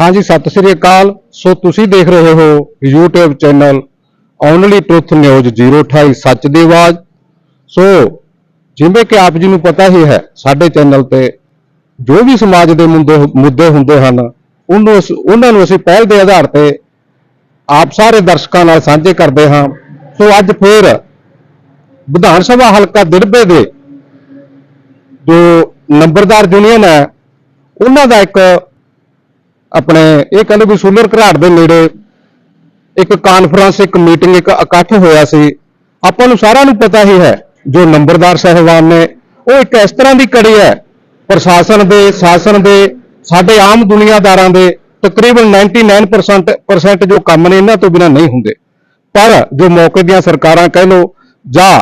ਹਾਂਜੀ, ਸਤਿ ਸ੍ਰੀ ਅਕਾਲ। ਸੋ ਤੁਸੀਂ ਦੇਖ ਰਹੇ ਹੋ YouTube channel only truth news 028 ਸੱਚ ਦੀ ਆਵਾਜ਼। ਸੋ ਜਿਵੇਂ ਕਿ ਆਪ ਜੀ ਨੂੰ ਪਤਾ ਹੀ ਹੈ, ਸਾਡੇ ਚੈਨਲ ਤੇ ਜੋ ਵੀ ਸਮਾਜ ਦੇ ਮੁੱਦੇ ਮੁੱਦੇ ਹੁੰਦੇ ਹਨ, ਉਹਨੂੰ ਅਸ- ਉਹਨਾਂ ਨੂੰ ਅਸੀਂ ਪਹਿਲ ਦੇ ਆਧਾਰ ਤੇ ਆਪ ਸਾਰੇ ਦਰਸ਼ਕਾਂ ਨਾਲ ਸਾਂਝੇ ਕਰਦੇ ਹਾਂ। ਸੋ ਅੱਜ ਫੇਰ ਵਿਧਾਨ ਸਭਾ ਹਲਕਾ ਦਿੜਬੇ ਦੇ ਜੋ ਨੰਬਰਦਾਰ ਯੂਨੀਅਨ ਹੈ, ਉਹਨਾਂ ਦਾ ਇੱਕ ਆਪਣੇ, ਇਹ ਕਹਿੰਦੇ ਵੀ ਸੂਲਰ ਘਰਾੜ ਦੇ ਨੇੜੇ ਇੱਕ ਕਾਨਫਰੰਸ ਇੱਕ ਮੀਟਿੰਗ ਇੱਕ ਇਕੱਠ ਹੋਇਆ ਸੀ। ਆਪਾਂ ਨੂੰ ਸਾਰਿਆਂ ਨੂੰ ਪਤਾ ਹੀ ਹੈ, ਜੋ ਨੰਬਰਦਾਰ ਸਾਹਿਬਾਨ ਨੇ, ਉਹ ਇੱਕ ਇਸ ਤਰ੍ਹਾਂ ਦੀ ਕੜੀ ਹੈ, ਪ੍ਰਸ਼ਾਸਨ ਦੇ, ਸ਼ਾਸਨ ਦੇ, ਸਾਡੇ ਆਮ ਦੁਨੀਆਦਾਰਾਂ ਦੇ, ਤਕਰੀਬਨ 99% percent ਜੋ ਕੰਮ ਨੇ, ਇਹਨਾਂ ਤੋਂ ਬਿਨਾਂ ਨਹੀਂ ਹੁੰਦੇ। ਪਰ ਜੋ ਮੌਕੇ ਦੀਆਂ ਸਰਕਾਰਾਂ ਕਹਿ ਲੋ ਜਾਂ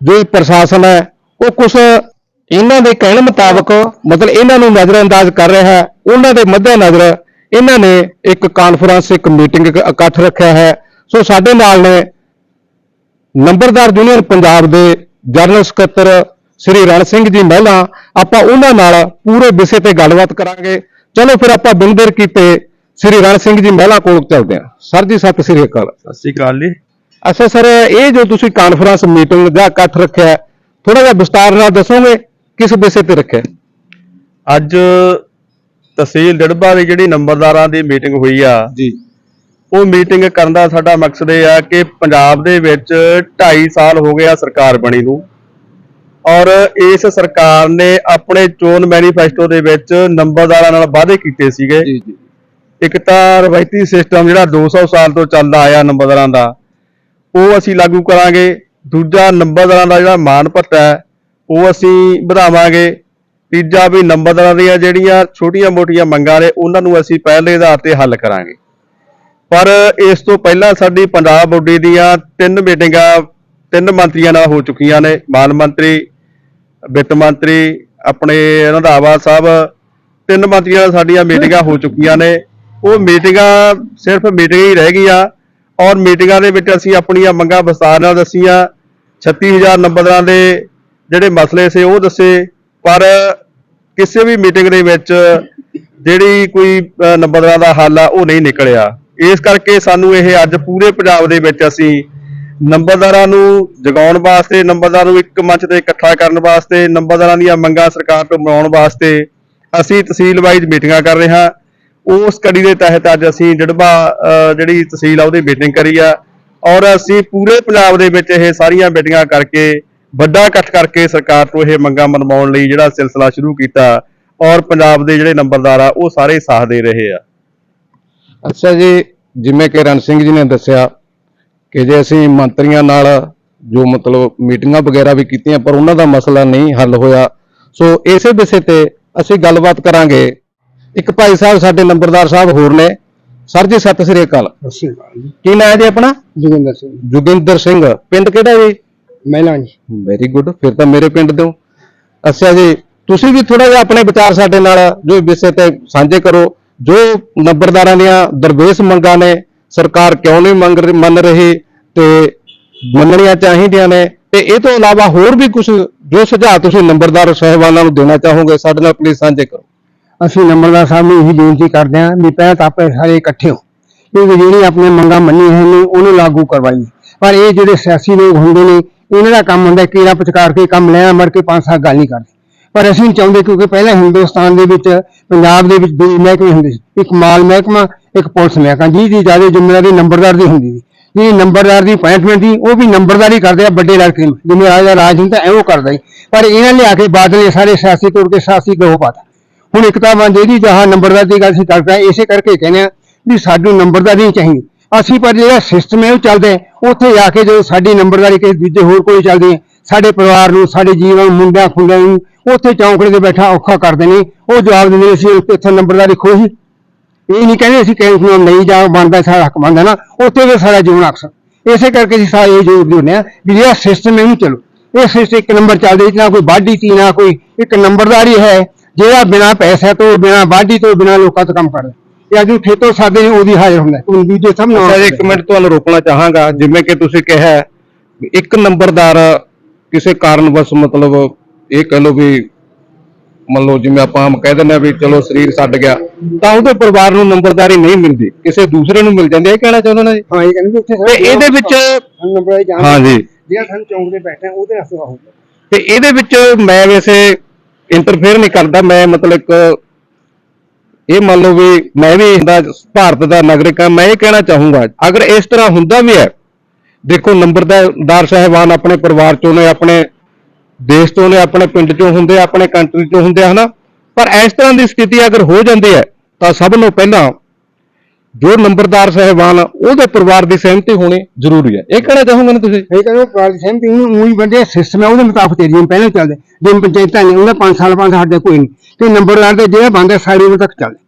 ਜੋ ਪ੍ਰਸ਼ਾਸਨ ਹੈ, ਉਹ ਕੁਝ ਇਹਨਾਂ ਦੇ ਕਹਿਣ ਮੁਤਾਬਕ ਮਤਲਬ ਇਹਨਾਂ ਨੂੰ ਨਜ਼ਰਅੰਦਾਜ਼ ਕਰ ਰਿਹਾ ਹੈ ਉਹਨਾਂ ਦੇ ਮੱਦੇ ਨਜ਼ਰ ਇਹਨਾਂ ਨੇ ਇੱਕ ਕਾਨਫਰੰਸ ਇੱਕ ਮੀਟਿੰਗ ਇੱਕ ਇਕੱਠ ਰੱਖਿਆ ਹੈ। ਸੋ ਸਾਡੇ ਨਾਲ ਨੇ ਨੰਬਰਦਾਰ ਯੂਨੀਅਨ ਪੰਜਾਬ ਦੇ ਜਨਰਲ ਸਕੱਤਰ ਸ੍ਰੀ ਰਣ ਸਿੰਘ ਜੀ ਮਹਿਲਾ ਆਪਾਂ ਉਹਨਾਂ ਨਾਲ ਪੂਰੇ ਵਿਸ਼ੇ ਤੇ ਗੱਲਬਾਤ ਕਰਾਂਗੇ। ਚਲੋ ਫਿਰ ਆਪਾਂ ਬਿਨ ਦੇਰ ਕੀਤੇ ਸ੍ਰੀ ਰਣ ਸਿੰਘ ਜੀ ਮਹਿਲਾ ਕੋਲ ਚੱਲਦੇ ਹਾਂ। ਸਰ ਜੀ ਸਤਿ ਸ੍ਰੀ ਅਕਾਲ। ਸਤਿ ਸ਼੍ਰੀ ਅਕਾਲ ਜੀ। ਅੱਛਾ ਸਰ ਇਹ ਜੋ ਤੁਸੀਂ ਕਾਨਫਰੰਸ ਮੀਟਿੰਗ ਜਾਂ ਇਕੱਠ ਰੱਖਿਆ ਥੋੜਾ ਜਿਹਾ ਵਿਸਤਾਰ ਨਾਲ ਦੱਸੋਗੇ? ਕਿਸ ਵਿਸ਼ੇ ਤੇ ਰੱਖਿਆ? ਅੱਜ ਤਹਿਸੀਲ ਡੜਬਾ ਦੀ ਜਿਹੜੀ ਨੰਬਰਦਾਰਾਂ ਦੀ ਮੀਟਿੰਗ ਹੋਈ ਆ ਜੀ। ਉਹ ਮੀਟਿੰਗ ਕਰਨ ਦਾ ਸਾਡਾ ਮਕਸਦ ਇਹ ਆ ਕਿ ਪੰਜਾਬ ਦੇ ਵਿੱਚ 2.5 ਸਾਲ ਹੋ ਗਏ ਆ ਸਰਕਾਰ ਬਣੀ ਨੂੰ ਔਰ ਇਸ ਸਰਕਾਰ ਨੇ ਆਪਣੇ ਚੋਣ ਮੈਨੀਫੈਸਟੋ ਦੇ ਵਿੱਚ ਨੰਬਰਦਾਰਾਂ ਨਾਲ ਵਾਅਦੇ ਕੀਤੇ ਸੀਗੇ। ਜੀ ਜੀ। ਇੱਕ ਤਾਂ ਰਵਾਇਤੀ ਸਿਸਟਮ ਜਿਹੜਾ 200 ਸਾਲ ਤੋਂ ਚੱਲਦਾ ਆਇਆ ਨੰਬਰਦਾਰਾਂ ਦਾ ਉਹ ਅਸੀਂ ਲਾਗੂ ਕਰਾਂਗੇ। ਦੂਜਾ ਨੰਬਰਦਾਰਾਂ ਦਾ ਜਿਹੜਾ ਮਾਣ ਭੱਤਾ ਹੈ ਉਹ ਅਸੀਂ ਵਧਾਵਾਂਗੇ। ਤੀਜਾ ਵੀ ਨੰਬਰਦਾਰਾਂ ਦੀਆਂ ਜਿਹੜੀਆਂ ਛੋਟੀਆਂ-ਮੋਟੀਆਂ ਮੰਗਾਂ ਨੇ, ਉਹਨਾਂ ਨੂੰ ਅਸੀਂ ਪਹਿਲੇ ਆਧਾਰ ਤੇ ਹੱਲ ਕਰਾਂਗੇ। ਪਰ ਇਸ ਤੋਂ ਪਹਿਲਾਂ ਸਾਡੀ ਪੰਜਾਬ ਬੋਡੀ ਦੀਆਂ ਤਿੰਨ ਮੀਟਿੰਗਾਂ, ਤਿੰਨ ਮੰਤਰੀਆਂ ਨਾਲ ਹੋ ਚੁੱਕੀਆਂ ਨੇ। ਮਾਨ ਮੰਤਰੀ, ਵਿੱਤ ਮੰਤਰੀ, ਆਪਣੇ ਰੰਧਾਵਾ ਸਾਹਿਬ, ਤਿੰਨ ਮੰਤਰੀਆਂ ਨਾਲ ਸਾਡੀਆਂ ਮੀਟਿੰਗਾਂ ਹੋ ਚੁੱਕੀਆਂ ਨੇ। ਉਹ ਮੀਟਿੰਗਾਂ ਸਿਰਫ ਮੀਟਿੰਗ ਹੀ ਰਹਿ ਗਈਆਂ ਔਰ ਮੀਟਿੰਗਾਂ ਦੇ ਵਿੱਚ ਅਸੀਂ ਆਪਣੀਆਂ ਮੰਗਾਂ ਵਿਸਤਾਰ ਨਾਲ ਦੱਸੀਆਂ। 36000 ਨੰਬਰਾਂ ਦੇ ਜਿਹੜੇ ਮਸਲੇ ਸੀ ਉਹ ਦੱਸੇ ਪਰ ਕਿਸੇ ਵੀ ਮੀਟਿੰਗ ਦੇ ਵਿੱਚ ਜਿਹੜੀ ਕੋਈ ਅਹ, ਨੰਬਰਾਂ ਦਾ ਹੱਲ ਆ ਉਹ ਨਹੀਂ ਨਿਕਲਿਆ। ਇਸ ਕਰਕੇ ਸਾਨੂੰ ਇਹ ਅੱਜ ਪੂਰੇ ਪੰਜਾਬ ਦੇ ਵਿੱਚ ਅਸੀਂ ਨੰਬਰਦਾਰਾਂ ਨੂੰ ਜਗਾਉਣ ਵਾਸਤੇ ਨੰਬਰਦਾਰਾਂ ਨੂੰ ਇੱਕ ਮੰਚ ਤੇ ਇਕੱਠਾ ਕਰਨ ਵਾਸਤੇ ਨੰਬਰਦਾਰਾਂ ਦੀਆਂ ਮੰਗਾਂ ਸਰਕਾਰ ਤੋਂ ਬਣਾਉਣ ਵਾਸਤੇ ਅਸੀਂ ਤਹਿਸੀਲ ਵਾਈਜ਼ ਮੀਟਿੰਗਾਂ ਕਰ ਰਹੇ ਹਾਂ। ਉਸ ਕੜੀ ਦੇ ਤਹਿਤ ਅੱਜ ਅਸੀਂ ਜੜਬਾ ਜਿਹੜੀ ਤਹਿਸੀਲ ਆ ਉਹਦੀ ਮੀਟਿੰਗ ਕਰੀ ਆ। ਔਰ ਅਸੀਂ ਪੂਰੇ ਪੰਜਾਬ ਦੇ ਵਿੱਚ ਇਹ ਸਾਰੀਆਂ ਮੀਟਿੰਗਾਂ ਕਰਕੇ ਵੱਡਾ ਇਕੱਠ ਕਰਕੇ ਸਰਕਾਰ ਤੋਂ ਇਹ ਮੰਗਾਂ ਮਨਵਾਉਣ ਲਈ ਜਿਹੜਾ ਸਿਲਸਿਲਾ ਸ਼ੁਰੂ ਕੀਤਾ ਔਰ ਪੰਜਾਬ ਦੇ ਜਿਹੜੇ ਨੰਬਰਦਾਰ ਆ ਉਹ ਸਾਰੇ ਸਾਥ ਦੇ ਰਹੇ ਆ। ਅੱਛਾ ਜੀ ਜਿਵੇਂ ਕਿ ਰਣ ਸਿੰਘ ਜੀ ਨੇ ਦੱਸਿਆ ਕਿ ਜੇ ਅਸੀਂ ਮੰਤਰੀਆਂ ਨਾਲ ਜੋ ਮਤਲਬ ਮੀਟਿੰਗਾਂ ਵਗੈਰਾ ਵੀ ਕੀਤੀਆਂ ਪਰ ਉਹਨਾਂ ਦਾ ਮਸਲਾ ਨਹੀਂ ਹੱਲ ਹੋਇਆ। ਸੋ ਇਸੇ ਵਿਸ਼ੇ ਤੇ ਅਸੀਂ ਗੱਲਬਾਤ ਕਰਾਂਗੇ। ਇੱਕ ਭਾਈ ਸਾਹਿਬ ਸਾਡੇ ਨੰਬਰਦਾਰ ਸਾਹਿਬ ਹੋਰ ਨੇ। ਸਰ ਜੀ ਸਤਿ ਸ੍ਰੀ ਅਕਾਲ। ਸਤਿ ਸ਼੍ਰੀ ਅਕਾਲ ਜੀ। ਕੀ ਨਾਂ ਹੈ ਜੀ ਆਪਣਾ? ਜੋਗਿੰਦਰ ਸਿੰਘ। ਜੋਗਿੰਦਰ ਸਿੰਘ। ਪਿੰਡ ਕਿਹੜਾ ਜੀ? ਮਹਿਲਾ ਜੀ। ਵੈਰੀ ਗੁੱਡ ਫਿਰ ਤਾਂ ਮੇਰੇ ਪਿੰਡ ਦੇ ਹੋ ਅੱਛਾ ਜੀ ਤੁਸੀਂ ਵੀ ਥੋੜਾ ਜਿਹਾ ਆਪਣੇ ਵਿਚਾਰ ਸਾਡੇ ਨਾਲ ਜੋ ਵਿਸ਼ੇ ਤੇ ਸਾਂਝੇ ਕਰੋ। ਜੋ ਨੰਬਰਦਾਰਾਂ ਦੀਆਂ ਦਰਵੇਸ਼ ਮੰਗਾਂ ਨੇ ਸਰਕਾਰ ਕਿਉਂ ਨਹੀਂ ਮੰਗ ਰਹੀ- ਮੰਨ ਰਹੀ ਤੇ ਮੰਨਣੀਆਂ ਚਾਹੀਦੀਆਂ ਨੇ? ਤੇ ਇਹ ਤੋਂ ਇਲਾਵਾ ਹੋਰ ਵੀ ਕੁਝ ਜੋ ਸੁਝਾਅ ਤੁਸੀਂ ਨੰਬਰਦਾਰ ਸਾਹਿਬਾਨਾਂ ਨੂੰ ਦੇਣਾ ਚਾਹੋਗੇ ਸਾਡੇ ਨਾਲ ਪਲੀਜ਼ ਸਾਂਝੇ ਕਰੋ। ਅਸੀਂ ਨੰਬਰਦਾਰ ਸਾਹਿਬ ਨੂੰ ਇਹੀ ਬੇਨਤੀ ਕਰਦੇ ਹਾਂ ਵੀ ਪਹਿਲਾਂ ਤਾਂ ਆਪੇ ਸਾਰੇ ਇਕੱਠੇ ਹੋ ਕਿ ਜਿਹੜੀ ਆਪਣੀਆਂ ਮੰਗਾਂ ਮੰਨੀਆਂ ਹਨ ਉਹਨੂੰ ਲਾਗੂ ਕਰਵਾਈਏ। ਪਰ ਇਹ ਜਿਹੜੇ ਸਿਆਸੀ ਲੋਕ ਹੁੰਦੇ ਨੇ, ਇਹਨਾਂ ਦਾ ਕੰਮ ਹੁੰਦਾ ਕੀੜਾ ਪਚਕਾਰ ਕੇ ਕੰਮ, ਲੈਣਾ ਮਰ ਕੇ ਪੰਜ ਸਾਲ ਗੱਲ ਨਹੀਂ ਕਰਦੇ। ਪਰ ਅਸੀਂ ਨਹੀਂ ਚਾਹੁੰਦੇ ਕਿਉਂਕਿ ਪਹਿਲਾਂ ਹਿੰਦੁਸਤਾਨ ਦੇ ਵਿੱਚ, ਪੰਜਾਬ ਦੇ ਵਿੱਚ ਦੋ ਮਹਿਕਮੇ ਹੁੰਦੇ ਸੀ। ਇੱਕ ਮਾਲ ਮਹਿਕਮਾ, ਇੱਕ ਪੁਲਿਸ ਮਹਿਕਮਾ। ਜਿਹਦੀ ਜ਼ਿਆਦਾ ਜ਼ਿੰਮੇਵਾਰੀ ਨੰਬਰਦਾਰ ਦੀ ਹੁੰਦੀ ਸੀ। ਜਿਹੜੀ ਨੰਬਰਦਾਰ ਦੀ ਅਪਾਇੰਟਮੈਂਟ ਦੀ ਉਹ ਵੀ ਨੰਬਰਦਾਰੀ ਕਰਦੇ ਆ, ਵੱਡੇ ਲੜਕੇ ਨੂੰ ਜਿਵੇਂ ਦਾ ਰਾਜ ਹੁੰਦਾ ਐਵੇਂ ਕਰਦਾ ਹੀ ਪਰ ਇਹਨਾਂ ਲਿਆ ਕੇ ਬਾਦਲ ਨੇ ਸਾਰੇ ਸਿਆਸੀ ਤੋੜ ਕੇ ਸਿਆਸੀ ਗਰੋਹ ਪਾਤਾ। ਹੁਣ ਇੱਕ ਤਾਂ ਮੈਂ ਜਿਹੜੀ ਜਹਾਂ ਨੰਬਰਦਾਰ ਦੀ ਗੱਲ ਅਸੀਂ ਕਰਦੇ ਹਾਂ ਇਸੇ ਕਰਕੇ ਕਹਿੰਦੇ ਆ ਵੀ ਸਾਨੂੰ ਨੰਬਰਦਾਰੀ ਨਹੀਂ ਚਾਹੀਦੀ। ਅਸੀਂ ਪਰ ਜਿਹੜਾ ਸਿਸਟਮ ਹੈ ਉਹ ਚੱਲਦਾ ਹੈ, ਉੱਥੇ ਜਾ ਕੇ ਜਦੋਂ ਸਾਡੀ ਨੰਬਰਦਾਰੀ ਕਿਸੇ ਦੂਜੇ ਹੋਰ ਕੋਈ ਚੱਲਦੀ ਹੈ ਸਾਡੇ ਪਰਿਵਾਰ ਨੂੰ ਸਾਡੇ ਜੀਵਨ ਨੂੰ ਮੁੰਡਿਆਂ ਖੁੰਡਿਆਂ ਨੂੰ ਉੱਥੇ ਚੌਂਕੜੇ ਤੇ ਬੈਠਾ ਔਖਾ ਕਰਦੇ ਨੇ ਉਹ ਜਵਾਬ ਦਿੰਦੇ ਨੇ ਅਸੀਂ ਇੱਥੇ ਨੰਬਰਦਾਰੀ ਖੋਹੀ। ਇਹ ਨਹੀਂ ਕਹਿੰਦੇ ਅਸੀਂ ਕੈਂਪ ਨੂੰ ਨਹੀਂ ਜਾ ਬਣਦਾ ਸਾਡਾ ਹੱਕ ਬਣਦਾ ਨਾ। ਉੱਥੇ ਵੀ ਸਾਡਾ ਜੀਵਨ ਅਕਸਰ ਇਸੇ ਕਰਕੇ ਅਸੀਂ ਸਾਰੇ ਇਹ ਜ਼ੋਰ ਦਿੰਦੇ ਹਾਂ ਵੀ ਜਿਹੜਾ ਸਿਸਟਮ ਹੈ ਉਹਨੂੰ ਚਲੋ। ਇਹ ਸਿਸਟਮ ਇੱਕ ਨੰਬਰ ਚੱਲਦੇ ਇਹ 'ਚ ਨਾ ਕੋਈ ਵਾਢੀ ਤੀ ਨਾ ਕੋਈ ਇੱਕ ਨੰਬਰਦਾਰੀ ਹੈ। ਜਿਹੜਾ ਬਿਨਾ ਪੈਸੇ ਤੋਂ ਬਿਨਾ ਵਾਢੀ ਤੋਂ ਬਿਨਾ ਲੋਕਾਂ ਤੋਂ ਕੰਮ ਕਰਦਾ। ਇਹ ਅੱਜ ਠੇਤੋਂ ਸਾਦੇ ਨੇ ਉਹਦੀ ਹਾਜ਼ਰ ਹੁੰਦਾ ਉਹ ਦੂਜੇ ਸਭ ਨੂੰ ਅੱਛਾ ਜੀ ਇੱਕ ਮਿੰਟ ਤੁਹਾਨੂੰ ਰੋਕਣਾ ਚਾਹਾਂਗਾ ਜਿਵੇਂ ਕਿ ਤੁਸੀਂ ਕਿਹਾ ਹੈ ਇੱਕ ਨੰਬਰਦਾਰ ਕਿਸੇ ਕਾਰਨ ਬਸ ਮਤਲਬ ਇਹ ਕਹਿ ਲਓ ਵੀ ਮੰਨ ਲਓ ਜਿਵੇਂ ਆਪਾਂ ਆਮ ਕਹਿ ਦਿੰਦੇ ਆ ਵੀ ਚਲੋ ਸਰੀਰ ਛੱਡ ਗਿਆ ਤਾਂ ਉਹਦੇ ਪਰਿਵਾਰ ਨੂੰ ਨੰਬਰਦਾਰੀ ਨਹੀਂ ਮਿਲਦੀ। ਕਿਸੇ ਦੂਸਰੇ ਨੂੰ ਮਿਲ ਜਾਂਦੀ ਹੈ ਇਹ ਕਹਿਣਾ ਚਾਹੁੰਦੇ ਨੇ ਜੀ? ਹਾਂ ਇਹ ਕਹਿੰਦੇ ਉੱਥੇ ਤੇ ਇਹਦੇ ਵਿੱਚ ਨੰਬਰ ਆਈ ਜਾਣ ਹਾਂਜੀ ਜਿਹੜਾ ਸਾਨੂੰ ਚੌਂਕ ਦੇ ਬੈਠੇ ਆ, ਉਹਦੇ ਰਸਤੇ ਆਹੋ ਤੇ ਇਹਦੇ ਵਿੱਚ ਮੈਂ ਵੈਸੇ ਇੰਟਰਫੇਅਰ ਨਹੀਂ ਕਰਦਾ ਮੈਂ ਮਤਲਬ ਇੱਕ ਇਹ ਮੰਨ ਲਓ ਵੀ ਮੈਂ ਵੀ ਭਾਰਤ ਦਾ ਨਾਗਰਿਕ ਹਾਂ, ਮੈਂ ਇਹ ਕਹਿਣਾ ਚਾਹੂੰਗਾ, ਅਗਰ ਇਸ ਤਰ੍ਹਾਂ ਹੁੰਦਾ ਵੀ ਹੈ, ਦੇਖੋ ਨੰਬਰਦਾਰ ਸਾਹਿਬਾਨ ਆਪਣੇ ਪਰਿਵਾਰ ਚੋਂ ਨੇ, ਆਪਣੇ ਦੇਸ਼ ਤੋਂ ਨੇ, ਆਪਣੇ ਪਿੰਡ ਚੋਂ ਹੁੰਦੇ ਆ ਆਪਣੇ ਕੰਟਰੀ ਚੋਂ ਹੁੰਦੇ ਆ, ਹਨਾ? ਪਰ ਇਸ ਤਰ੍ਹਾਂ ਦੀ ਸਥਿਤੀ ਅਗਰ ਹੋ ਜਾਂਦੀ ਹੈ, ਤਾਂ ਸਭ ਨੂੰ ਪਹਿਲਾਂ ਜੋ ਨੰਬਰਦਾਰ ਸਾਹਿਬਾਨ ਉਹਦੇ ਪਰਿਵਾਰ ਦੀ ਸਹਿਮਤੀ ਹੋਣੀ ਜ਼ਰੂਰੀ ਹੈ। ਇਹ ਕਹਿਣਾ ਚਾਹੋਗੇ ਨਾ ਤੁਸੀਂ? ਇਹ ਕਹਿੰਦੇ ਪ੍ਰਾਲੀ ਸਹਿਮਤੀ, ਉਹਨੂੰ ਉਹੀ ਬੰਦੇ ਸਿਸਟਮ ਹੈ, ਉਹਦੇ ਮੁਤਾਬਕ ਤੇ ਜਿਵੇਂ ਪਹਿਲਾਂ ਚੱਲਦੇ ਜਿਵੇਂ ਪੰਚਾਇਤਾਂ ਨੇ, ਉਹਨਾਂ 5 ਸਾਲ ਬਾਅਦ ਸਾਡੇ ਕੋਈ ਨਹੀਂ। ਤੇ ਨੰਬਰਦਾਰ ਦੇ ਜਿਹੜਾ ਬੰਦਾ ਸਾਡੀ ਉਮਰ ਤੱਕ ਚੱਲਦੇ।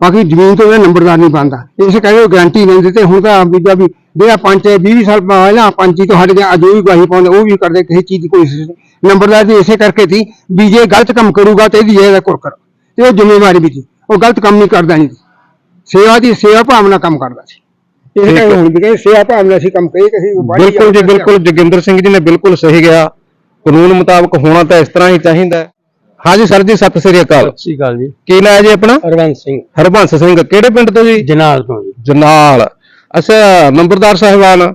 ਬਾਕੀ ਜ਼ਮੀਨ ਤੋਂ ਇਹ ਨੰਬਰਦਾਰ ਨਹੀਂ ਬੰਦਾ ਇਸੇ ਕਰਕੇ ਉਹ ਗਾਰੰਟੀ ਨਹੀਂ ਦਿੱਤੇ ਹੁਣ ਤਾਂ ਦੂਜਾ ਵੀ ਜਿਹੜਾ ਪੰਚ 20 ਸਾਲ ਪਹਿਲਾਂ ਪੰਚੀ ਤੋਂ ਹਟ ਗਿਆ ਅੱਜ ਉਹ ਵੀ ਗਵਾਹੀ ਪਾਉਂਦੇ ਉਹ ਵੀ ਕਰਦੇ ਕਿਸੇ ਚੀਜ਼ ਦੀ ਕੋਈ ਨੰਬਰਦਾਰ ਦੀ ਇਸੇ ਕਰਕੇ ਸੀ ਵੀ ਜੇ ਗਲਤ ਕੰਮ ਕਰੂਗਾ ਤੇ ਇਹਦੀ ਇਹਦਾ ਕੁਰ ਕਰ ਤੇ ਉਹ ਜ਼ਿੰਮੇਵਾਰੀ ਵੀ ਸੀ। ਉਹ ਗਲਤ ਕੰਮ ਨਹੀਂ ਕਰਦਾ ਨਹੀਂ ਸੇਵਾ ਦੀ ਸੇਵਾ ਭਾਵਨਾ ਕੰਮ ਕਰਦਾ ਸੀ। ਇਹ। ਕਹਿੰਦੇ ਵੀ ਕਹਿੰਦੇ ਸੇਵਾ ਭਾਵਨਾ ਸੀ ਕੰਮ ਕਹੀ ਕਿਸੇ ਬਿਲਕੁਲ ਜੀ ਬਿਲਕੁਲ ਜੋਗਿੰਦਰ ਸਿੰਘ ਜੀ ਨੇ ਬਿਲਕੁਲ ਸਹੀ ਗਿਆ ਕਾਨੂੰਨ ਮੁਤਾਬਕ ਹੋਣਾ ਤਾਂ ਇਸ ਤਰ੍ਹਾਂ ਹੀ ਚਾਹੀਦਾ ਹਾਂਜੀ ਸਰ ਜੀ ਸਤਿ ਸ੍ਰੀ ਅਕਾਲ। ਸਤਿ ਸ਼੍ਰੀ ਅਕਾਲ ਜੀ। ਕੀ ਨਾਂ ਹੈ ਜੀ ਆਪਣਾ? ਹਰਵੰਤ ਸਿੰਘ। ਹਰਬੰਸ ਸਿੰਘ ਕਿਹੜੇ ਪਿੰਡ ਤੋਂ ਜੀ? ਜਨਾਲ ਤੋਂ ਜੀ। ਜਨਾਲ। ਅੱਛਾ ਨੰਬਰਦਾਰ ਸਾਹਿਬਾਨ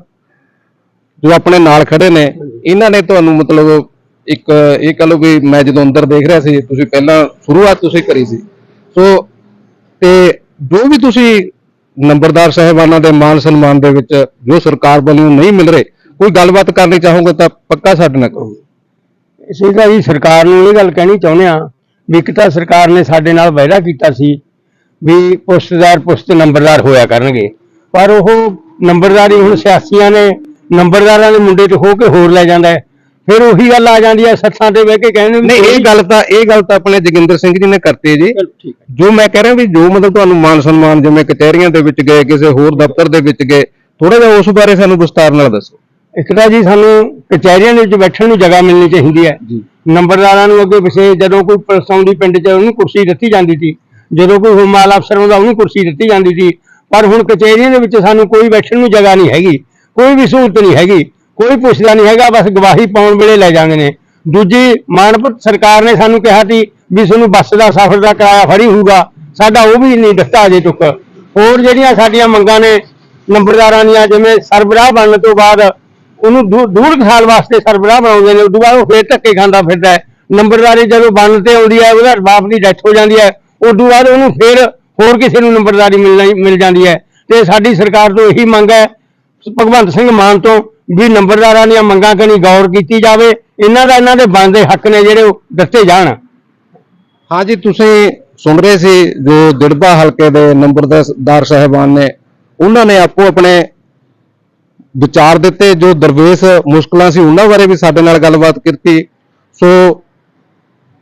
ਜੋ ਆਪਣੇ ਨਾਲ ਖੜੇ ਨੇ ਇਹਨਾਂ ਨੇ ਤੁਹਾਨੂੰ ਮਤਲਬ ਇੱਕ ਇਹ ਕਹ ਲਓ ਵੀ ਮੈਂ ਜਦੋਂ ਅੰਦਰ ਦੇਖ ਰਿਹਾ ਸੀ ਤੁਸੀਂ ਪਹਿਲਾਂ ਸ਼ੁਰੂਆਤ ਤੁਸੀਂ ਕਰੀ ਸੀ। ਸੋ ਤੇ ਜੋ ਵੀ ਤੁਸੀਂ ਨੰਬਰਦਾਰ ਸਾਹਿਬਾਨਾਂ ਦੇ ਮਾਨ ਸਨਮਾਨ ਦੇ ਵਿੱਚ ਜੋ ਸਰਕਾਰ ਵੱਲੋਂ ਨਹੀਂ ਮਿਲ ਰਹੇ ਕੋਈ ਗੱਲਬਾਤ ਕਰਨੀ ਚਾਹੋਗੇ ਤਾਂ ਪੱਕਾ ਸਾਡੇ ਨਾਲ ਕਰੋ। ਇਸੇ ਦਾ ਜੀ ਸਰਕਾਰ ਨੂੰ ਇਹ ਗੱਲ ਕਹਿਣੀ ਚਾਹੁੰਦੇ ਆ ਵੀ ਇੱਕ ਤਾਂ ਸਰਕਾਰ ਨੇ ਸਾਡੇ ਨਾਲ ਵਾਅਦਾ ਕੀਤਾ ਸੀ ਵੀ ਪੁਸ਼ਤਦਾਰ ਪੁਸ਼ਤ ਨੰਬਰਦਾਰ ਹੋਇਆ ਕਰਨਗੇ। ਪਰ ਉਹ ਨੰਬਰਦਾਰੀ ਹੁਣ ਸਿਆਸੀਆਂ ਨੇ ਨੰਬਰਦਾਰਾਂ ਦੇ ਮੁੰਡੇ ਤੇ ਹੋ ਕੇ ਹੋਰ ਲੈ ਜਾਂਦਾ ਫਿਰ ਉਹੀ ਗੱਲ ਆ ਜਾਂਦੀ ਹੈ ਸੱਥਾਂ ਤੇ ਬਹਿ ਕੇ ਕਹਿੰਦੇ ਨਹੀਂ ਇਹ ਗੱਲ ਤਾਂ ਇਹ ਗੱਲ ਤਾਂ ਆਪਣੇ ਜੋਗਿੰਦਰ ਸਿੰਘ ਜੀ ਨੇ ਕਰਤੀ ਜੀ। ਜੋ ਮੈਂ ਕਹਿ ਰਿਹਾ ਵੀ ਜੋ ਮਤਲਬ ਤੁਹਾਨੂੰ ਮਾਨ ਸਨਮਾਨ ਜਿਵੇਂ ਕਚਹਿਰੀਆਂ ਦੇ ਵਿੱਚ ਗਏ ਕਿਸੇ ਹੋਰ ਦਫ਼ਤਰ ਦੇ ਵਿੱਚ ਗਏ ਥੋੜਾ ਜਿਹਾ ਉਸ ਬਾਰੇ ਸਾਨੂੰ ਵਿਸਤਾਰ ਨਾਲ ਦੱਸੋ। ਇੱਕ ਤਾਂ ਜੀ ਸਾਨੂੰ ਕਚਹਿਰੀਆਂ ਦੇ ਵਿੱਚ ਬੈਠਣ ਨੂੰ ਜਗ੍ਹਾ ਮਿਲਣੀ ਚਾਹੀਦੀ ਹੈ। ਜੀ। ਨੰਬਰਦਾਰਾਂ ਨੂੰ ਅੱਗੇ ਪਿਛੇ ਜਦੋਂ ਕੋਈ ਪੁਲਿਸ ਆਉਂਦੀ ਪਿੰਡ 'ਚ ਉਹਨੂੰ ਕੁਰਸੀ ਦਿੱਤੀ ਜਾਂਦੀ ਸੀ। ਜਦੋਂ ਕੋਈ ਹੋਮਾਲ ਅਫਸਰ ਆਉਂਦਾ ਉਹਨੂੰ ਕੁਰਸੀ ਦਿੱਤੀ ਜਾਂਦੀ ਸੀ। ਪਰ ਹੁਣ ਕਚਹਿਰੀਆਂ ਦੇ ਵਿੱਚ ਸਾਨੂੰ ਕੋਈ ਬੈਠਣ ਨੂੰ ਜਗ੍ਹਾ ਨਹੀਂ ਹੈਗੀ। ਕੋਈ ਵੀ ਸਹੂਲਤ ਨਹੀਂ ਹੈਗੀ। ਕੋਈ ਪੁੱਛਦਾ ਨਹੀਂ ਹੈਗਾ ਬਸ ਗਵਾਹੀ ਪਾਉਣ ਵੇਲੇ ਲੈ ਜਾਂਦੇ ਨੇ। ਦੂਜੀ ਮਾਨਪੁਰ ਸਰਕਾਰ ਨੇ ਸਾਨੂੰ ਕਿਹਾ ਸੀ ਵੀ ਤੁਹਾਨੂੰ ਬੱਸ ਦਾ ਸਫ਼ਰ ਦਾ ਕਿਰਾਇਆ ਫਰੀ ਹੋਊਗਾ। ਸਾਡਾ ਉਹ ਵੀ ਨਹੀਂ ਦਿੱਤਾ ਅਜੇ ਤੱਕ। ਹੋਰ ਜਿਹੜੀਆਂ ਸਾਡੀਆਂ ਮੰਗਾਂ ਨੇ ਨੰਬਰਦਾਰਾਂ ਦੀਆਂ ਜਿਵੇਂ ਸਰਬਰਾਹ ਬਣਨ ਤੋਂ ਬਾਅਦ ਉਹਨੂੰ ਡੂ- ਸਾਲ ਵਾਸਤੇ ਸਰਬਰਾਹ ਬਣਾਉਂਦੇ ਨੇ, ਉਦੋਂ ਬਾਅਦ ਉਹ ਫੇਰ ਧੱਕੇ ਖਾਂਦਾ ਫਿਰਦਾ ਹੈ। ਨੰਬਰਦਾਰੀ ਜਦੋਂ ਬਣਨ ਤੇ ਆਉਂਦੀ ਹੈ, ਉਹਦਾ ਬਾਪ ਦੀ ਡੈਥ ਹੋ ਜਾਂਦੀ ਹੈ, ਉਦੋਂ ਬਾਅਦ ਉਹਨੂੰ ਫੇਰ ਹੋਰ ਕਿਸੇ ਨੂੰ ਨੰਬਰਦਾਰੀ ਮਿਲ ਜਾਂਦੀ ਹੈ। ਤੇ ਸਾਡੀ ਸਰਕਾਰ ਤੋਂ ਇਹੀ ਮੰਗ ਹੈ, ਭਗਵੰਤ ਸਿੰਘ ਮਾਨ ਤੋਂ, ਵੀ ਨੰਬਰਦਾਰਾਂ ਦੀਆਂ ਮੰਗਾਂ ਕਨੀ ਗੌਰ ਕੀਤੀ ਜਾਵੇ। ਇਹਨਾਂ ਦਾ ਇਹਨਾਂ ਦੇ ਬਣਦੇ ਹੱਕ ਨੇ ਜਿਹੜੇ ਉਹ ਦਿੱਤੇ ਜਾਣ। ਹਾਂਜੀ ਤੁਸੀਂ ਸੁਣ ਰਹੇ ਸੀ ਜੋ ਦਿੜਬਾ ਹਲਕੇ ਦੇ ਨੰਬਰਦਾਰ ਸਾਹਿਬਾਨ ਨੇ, ਉਹਨਾਂ ਨੇ ਆਪੋ ਆਪਣੇ ਵਿਚਾਰ ਦਿੱਤੇ, ਜੋ ਦਰਵੇਸ਼ ਮੁਸ਼ਕਲਾਂ ਸੀ ਉਹਨਾਂ ਬਾਰੇ ਵੀ ਸਾਡੇ ਨਾਲ ਗੱਲਬਾਤ ਕੀਤੀ। ਸੋ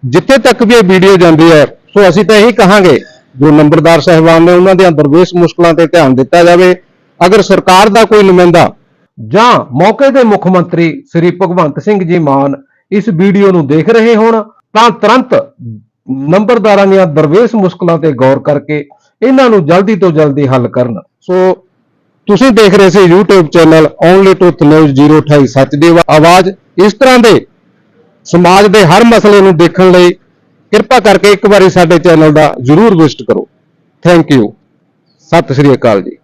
ਜਿੱਥੇ ਤੱਕ ਵੀ ਇਹ ਵੀਡੀਓ ਜਾਂਦੀ ਹੈ, ਸੋ ਅਸੀਂ ਤਾਂ ਇਹੀ ਕਹਾਂਗੇ, ਜੋ ਨੰਬਰਦਾਰ ਸਾਹਿਬਾਨ ਨੇ ਉਹਨਾਂ ਦੀਆਂ ਦਰਵੇਸ਼ ਮੁਸ਼ਕਲਾਂ ਤੇ ਧਿਆਨ ਦਿੱਤਾ ਜਾਵੇ। ਅਗਰ ਸਰਕਾਰ ਦਾ ਕੋਈ ਨੁਮਾਇੰਦਾ ਜਾਂ ਮੌਕੇ ਦੇ ਮੁੱਖ ਮੰਤਰੀ ਸ੍ਰੀ ਭਗਵੰਤ ਸਿੰਘ ਜੀ ਮਾਨ ਇਸ ਵੀਡੀਓ ਨੂੰ ਦੇਖ ਰਹੇ ਹੋਣ, ਤਾਂ ਤੁਰੰਤ ਨੰਬਰਦਾਰਾਂ ਦੀਆਂ ਦਰਵੇਸ਼ ਮੁਸ਼ਕਲਾਂ ਤੇ ਗੌਰ ਕਰਕੇ ਇਹਨਾਂ ਨੂੰ ਜਲਦੀ ਤੋਂ ਜਲਦੀ ਹੱਲ ਕਰਨ। ਸੋ ਤੁਸੀਂ ਦੇਖ ਰਹੇ ਸੀ YouTube channel only truth news 028 ਸੱਚ ਦੀ ਆਵਾਜ਼। ਇਸ ਤਰ੍ਹਾਂ ਦੇ ਸਮਾਜ ਦੇ ਹਰ ਮਸਲੇ ਨੂੰ ਦੇਖਣ ਲਈ ਕਿਰਪਾ ਕਰਕੇ ਇੱਕ ਵਾਰੀ ਸਾਡੇ ਚੈਨਲ ਦਾ ਜਰੂਰ ਵਿਜ਼ਿਟ ਕਰੋ। ਥੈਂਕ ਯੂ ਸਤਿ ਸ੍ਰੀ ਅਕਾਲ ਜੀ।